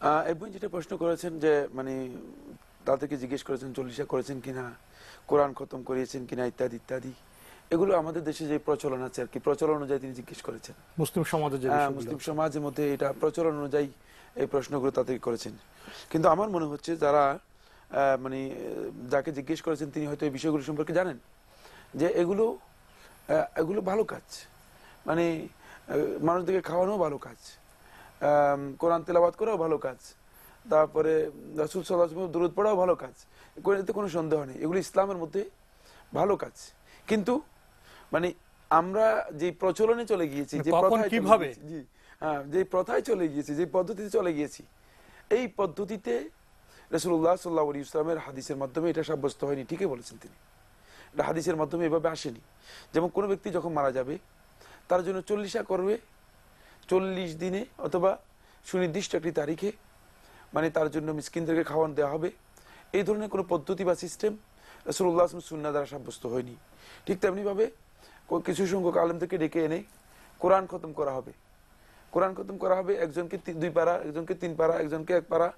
আহ, যেটা প্রশ্ন করেছেন যে মানে তাদেরকে জিজ্ঞেস করেছেন চল্লিশা করেছেন কিনা কোরআন খতম করিয়েছেন কিনা ইত্যাদি ইত্যাদি। এগুলো আমাদের দেশে যে প্রচলন আছে আর কি প্রচলন অনুযায়ী তিনি জিজ্ঞেস করেছেন। মুসলিম সমাজের যে হ্যাঁ, মুসলিম সমাজের মধ্যে এটা প্রচলন অনুযায়ী এই প্রশ্নগুলো তাদেরকে করেছেন। কিন্তু আমার মনে হচ্ছে যারা আহ, মানে যাকে জিজ্ঞেস করেছেন তিনি হয়তো এই বিষয়গুলো সম্পর্কে জানেন যে এগুলো এগুলো ভালো কাজ। মানে মানুষদেরকে খাওয়ানো ভালো কাজ। কোরআন তেলাবাদ করাও ভালো কাজ। তারপরে রাসুল সাল্লাহ দূরত পড়াও ভালো কাজ। এতে কোনো সন্দেহ নেই। এগুলো ইসলামের মধ্যে ভালো কাজ। কিন্তু মানে আমরা যে প্রচলনে চলে গিয়েছি যে প্রথায় কীভাবে? জি হ্যাঁ যে প্রথায় চলে গিয়েছি যে পদ্ধতিতে চলে গিয়েছি এই পদ্ধতিতে রসুল্লাহ সাল্লাহ ইসলামের হাদিসের মাধ্যমে এটা সাব্যস্ত হয়নি। ঠিকই বলেছেন তিনি। এটা হাদিসের মাধ্যমে এভাবে আসেনি। যেমন কোনো ব্যক্তি যখন মারা যাবে তার জন্য চল্লিশা করবে চল্লিশ দিনে অথবা সুনির্দিষ্ট একটি তারিখে মানে তার জন্য মিসকিনদেরকে খাওয়ান দেওয়া হবে। এই ধরনের কোনো পদ্ধতি বা সিস্টেম রসুল্লাহ আসলাম সুন্না দ্বারা সাব্যস্ত হয়নি। ঠিক তেমনিভাবে কিছু সংখ্যক আলেমদেরকে ডেকে এনে কোরআন খতম করা হবে। কোরআন খতম করা হবে, একজনকে দুই পারা, একজনকে তিন পারা, একজনকে এক পারা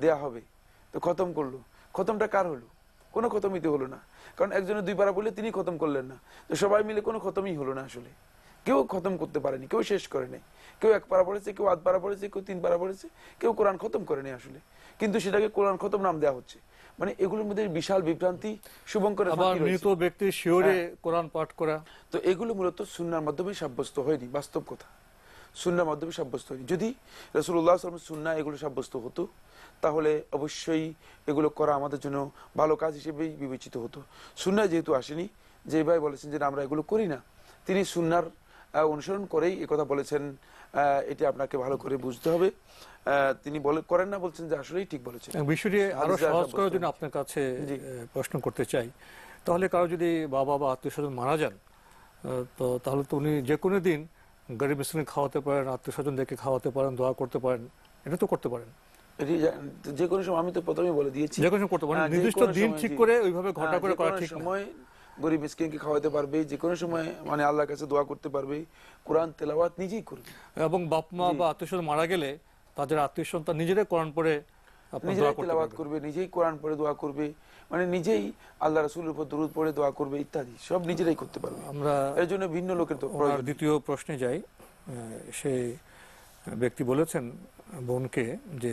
দেয়া হবে। তো খতম করল। খতমটা কার হলো? কোনো খতমই তো হলো না। কারণ একজনের দুই পারা বলে তিনি খতম করলেন না। তো সবাই মিলে কোনো খতমই হলো না আসলে। কেউ খতম করতে পারেনি কেউ শেষ করে নাই। কেউ এক পারা পড়েছে কেউ আধ পারা পড়েছে কেউ তিন পারা পড়েছে কেউ কোরআন খতম করেনি আসলে। কিন্তু সেটাকে কোরআন খতম নাম দেওয়া হচ্ছে। মানে এগুলোর মধ্যে বিশাল বিভ্রান্তি রয়েছে। মৃত ব্যক্তির শিওরে হ্যাঁ। কোরআন পাঠ করা। তো এগুলো মূলত সুন্নার মাধ্যমে সাব্যস্ত হয়নি বাস্তব কথা। সুন্নার মাধ্যমে সাব্যস্ত হয়নি। যদি রসুল্লাহ সুন্না এগুলো সাব্যস্ত হতো তাহলে অবশ্যই এগুলো করা আমাদের জন্য ভালো কাজ হিসেবেই বিবেচিত হতো। সুন্না যেহেতু আসেনি যে ভাই বলেছেন যে আমরা এগুলো করি না তিনি সুন্নার অনুসরণ করেই কথা বলেছেন। এটি আপনাকে ভালো করে বুঝতে হবে। তিনি বলে করেন না বলছেন যে আসলেই ঠিক বলেছেন। বিষয়টি আরও সহজ করার জন্য আপনার কাছে প্রশ্ন করতে চাই। তাহলে কারও যদি বাবা বা আত্মীয় স্বজন মারা যান তো তাহলে তো উনি যে কোনো দিন গরিব মিসলিম খাওয়াতে পারেন আত্মীয় স্বজনদেরকে খাওয়াতে পারেন দোয়া করতে পারেন এটা তো করতে পারেন। যে কোনো সময় আমি তো প্রথমে বলে দিয়েছি। যে কোনো সময় করতে পারেন। নির্দিষ্ট দিন ঠিক করে ওইভাবে ঘটা করে করা ঠিক সময় গরিব মিসকিনকে খাওয়াতে পারবে যে কোনো সময় মানে আল্লাহর কাছে দোয়া করতে পারবে কোরআন তেলাওয়াত নিজেই করবে। এবং বাপ মা বা আত্মীয় স্বজন মারা গেলে তাদের আত্মীয় স্বজন তার নিজেরাই কোরআন পড়ে নিজেরাই তেলাওয়াত করবে নিজেই কোরআন পড়ে দোয়া করবে মানে নিজেই আল্লাহ রাসূলের উপর দরুদ পড়ে দোয়া করবে ইত্যাদি সব নিজেরাই করতে পারবে। আমরা এর জন্য ভিন্ন লোকের তো। দ্বিতীয় প্রশ্নে যাই। সেই ব্যক্তি বলেছেন বোনকে যে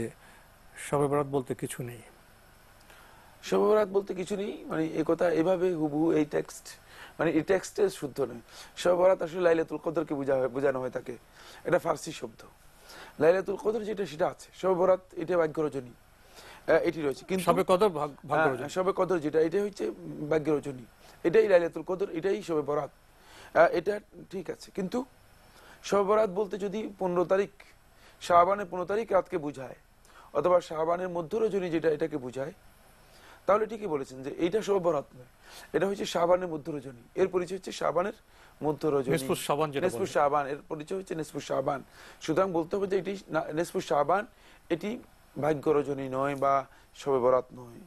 সবে বরাত বলতে কিছু নেই। শবরাত বলতে কিছু নেই মানে এই কথা এভাবে হুবহু এই টেক্সট মানে এই টেক্সটে শুদ্ধ নয়। শবরাত আসলে লাইলাতুল কদরকে বোঝা হয় বোঝানো হয় তাকে। এটা ফার্সি শব্দ। লাইলাতুল কদর যেটা সেটা আছে। শবরাত এটা ভাগ্য রজনী এটি রয়েছে। কিন্তু সবে কদর হ্যাঁ, যান। শবে কদর যেটা এটা হচ্ছে ভাগ্য রজনী এটাই লাইলাতুল কদর এটাই শবে বরাত এটা ঠিক আছে। কিন্তু বরাত বলতে যদি পনেরো তারিখ শাহবানের পনেরো তারিখ রাতকে বুঝায় অথবা শাহবানের মধ্য রজনী যেটা এটাকে বুঝায় তাহলে ঠিকই বলেছেন যে এইটা সব বরাত নয়। এটা হচ্ছে সাবানের মধ্য রজনী এর পরিচয় হচ্ছে সাবানের মধ্য রজনী সাবান শাহবান এর পরিচয় হচ্ছে নেসপুর সাবান সুতরাং বলতে হবে যে এটি নেসপুর সাবান শাহবান এটি ভাগ্য রজনী নয় বা শবে বরাত নয়।